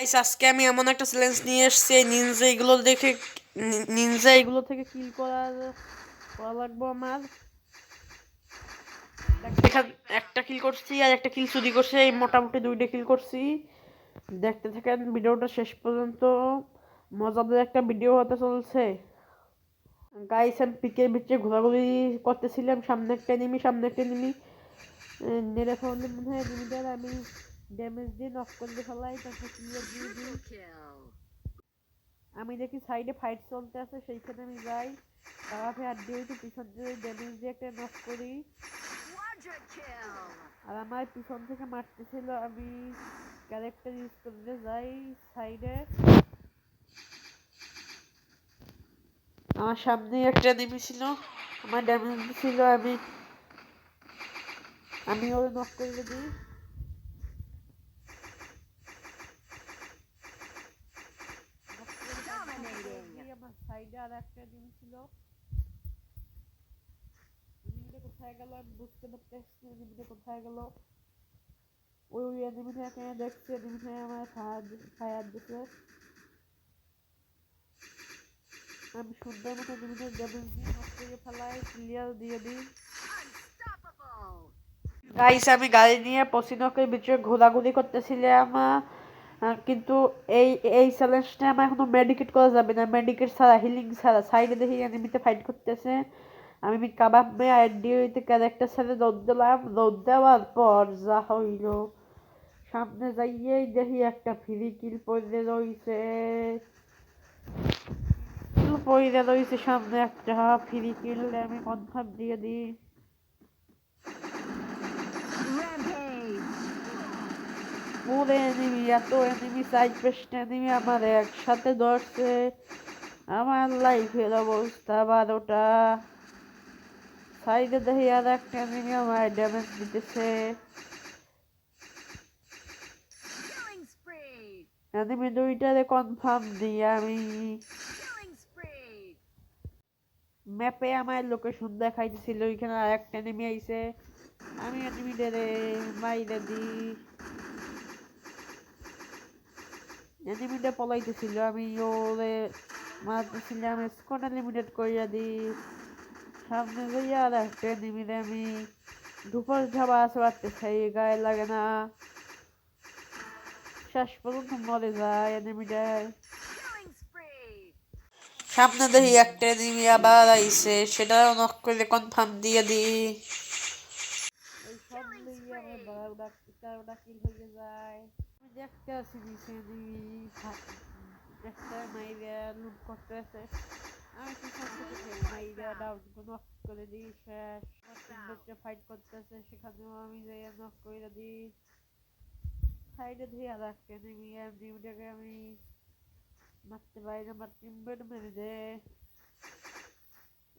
আজকে আমি এমন একটা চ্যালেঞ্জ নিয়ে এসেছি নিনজা এগুলো দেখে নিনজা এগুলো থেকে কিল করার, করা লাগবো আমার। একটা কিল করছি আর একটা কিল চুরি করছি, এই মোটামুটি দুইটা কিল করছি। দেখতে থাকেন, ভিডিওটা শেষ পর্যন্ত। মজাদার একটা ভিডিও হতে চলছে। গাইস আমি পিকের ভিতরে ঘোরাঘুরি করতেছিলাম, সামনে একটা নিমি সামনে একটা নিমি নেড়ে ফেললে মনে হয় আমি ড্যামেজ দিয়ে নক করে ফেলাই তারপর ক্লিয়ার দিয়ে দিই আমি দেখি সাইডে ফাইট চলতে আছে সেইখানে আমি যাই। তারাতে হাত দিয়ে একটু পিছন দিয়ে ড্যামেজ দিয়ে একটা নক করি। আর আমার পিছন থেকে মারতেছিল আমি ক্যারেক্টার ইউজ করতে যাই সাইডে আমার সামনে একটা এনিমি ছিল আমার ড্যামেজ ছিল আমি আমি ওর নক করে দিই আমার সাইডে আর একটা এনিমি ছিল। কোথায় গেল আমি বুঝতে পারতেছি কোথায় গেল। ওই ওই এনিমিটাকে দেখছি এনিমিটা আমার দিছে। আমি সুন্দর মতো করে ফেলাই ক্লিয়ার দিয়ে দিই। গাইস আমি গাড়ি নিয়ে পশ্চিমবঙ্গের ভিতরে ঘোরাঘুরি করতেছিলাম কিন্তু এই এই চ্যালেঞ্জটা আমার এখনও মেডিকেট করা যাবে না। মেডিকেট ছাড়া হিলিং ছাড়া। সাইডে দেখি এনিমিতে ফাইট করতেছে। আমি কাবাব মে আইডিওতে ক্যারেক্টার সাথে রোদ দিলাম। রোদ দেওয়ার পর যা হইল, সামনে যাইয়েই দেখি একটা ফ্রি কিল পড়ে রইছে। কিল পড়ে রইছে সামনে একটা ফ্রি আমি কনফার্ম দিয়ে দিই। পুরো এনিমি এত এনিমি সাইড পেস্ট এনিমি আমার একসাথে ধরছে। আমার লাইফের অবস্থা বারোটা। সাইডে দেখি আর একটা এনিমি আমার ড্যামেজ দিতেছে! এনিমি দুইটারে কনফার্ম দিই আমি। ম্যাপে আমার লোকেশন দেখাইতেছিল ওইখানে আর একটা এনিমি আইছে। আমি এনিমিটারে মাইরে দিই। এনিমিটা পলাইতেছিল আমি ওরে মারতেছিলাম স্কোন লিমিটেড করিয়া দিই সামনে যাইয়া আর একটা এনিমিরে আমি দুপুর ঝাবা আছে বাড়তে চাই গায়ে লাগে না। শেষ পর্যন্ত মরে যায় এনিমিটায় সামনে দেখি একটা এনিমি আবার আইছে সেটাও নক করে কনফার্ম দিয়ে দিই। এই সব মিলিয়ে আমার বারোটা তেরোটা কিল হয়ে যায়। দেখতে আছি এনিমি একটা মাইরা লুট করতেছে আমি পিছন থেকে মাইরা ডাউন নক করে দিই শেষ টিমমেটরা ফাইট করতেছে সেখানেও আমি যাই নক করে দিই সাইডে ধুয়ে আর একটা এনিমি এনিমিটাকে আমি মারতে পারি না আমার টিমমেট মেরে দে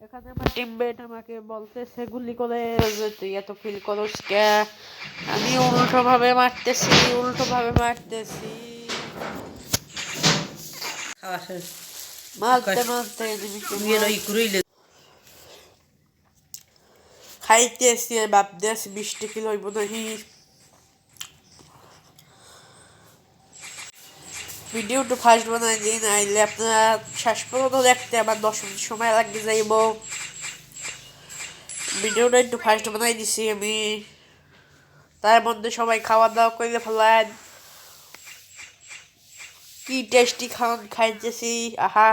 এখানে আমার টিমমেট আমাকে বলতেছে গুলি করে যে তুই এত ফিল করস কে? আমি উল্টো ভাবে মারতেছি। উল্টো ভাবে মারতেছি মারতে মারতে এনিমিকে খাইতেছি ভাবতেছি বৃষ্টি কিলো হইব নাহি। ভিডিওটা ফার্স্ট বানাই দিন আইলে আপনারা শেষ পর্যন্ত দেখতে আমার দশ মিনিট সময় লাগে যাইব। ভিডিওটা একটু ফার্স্ট বানাই দিছি আমি। তার মধ্যে সবাই খাওয়া দাওয়া করে ফেলেন। কি টেস্টি খাওয়ান খাইতেছি, আহা।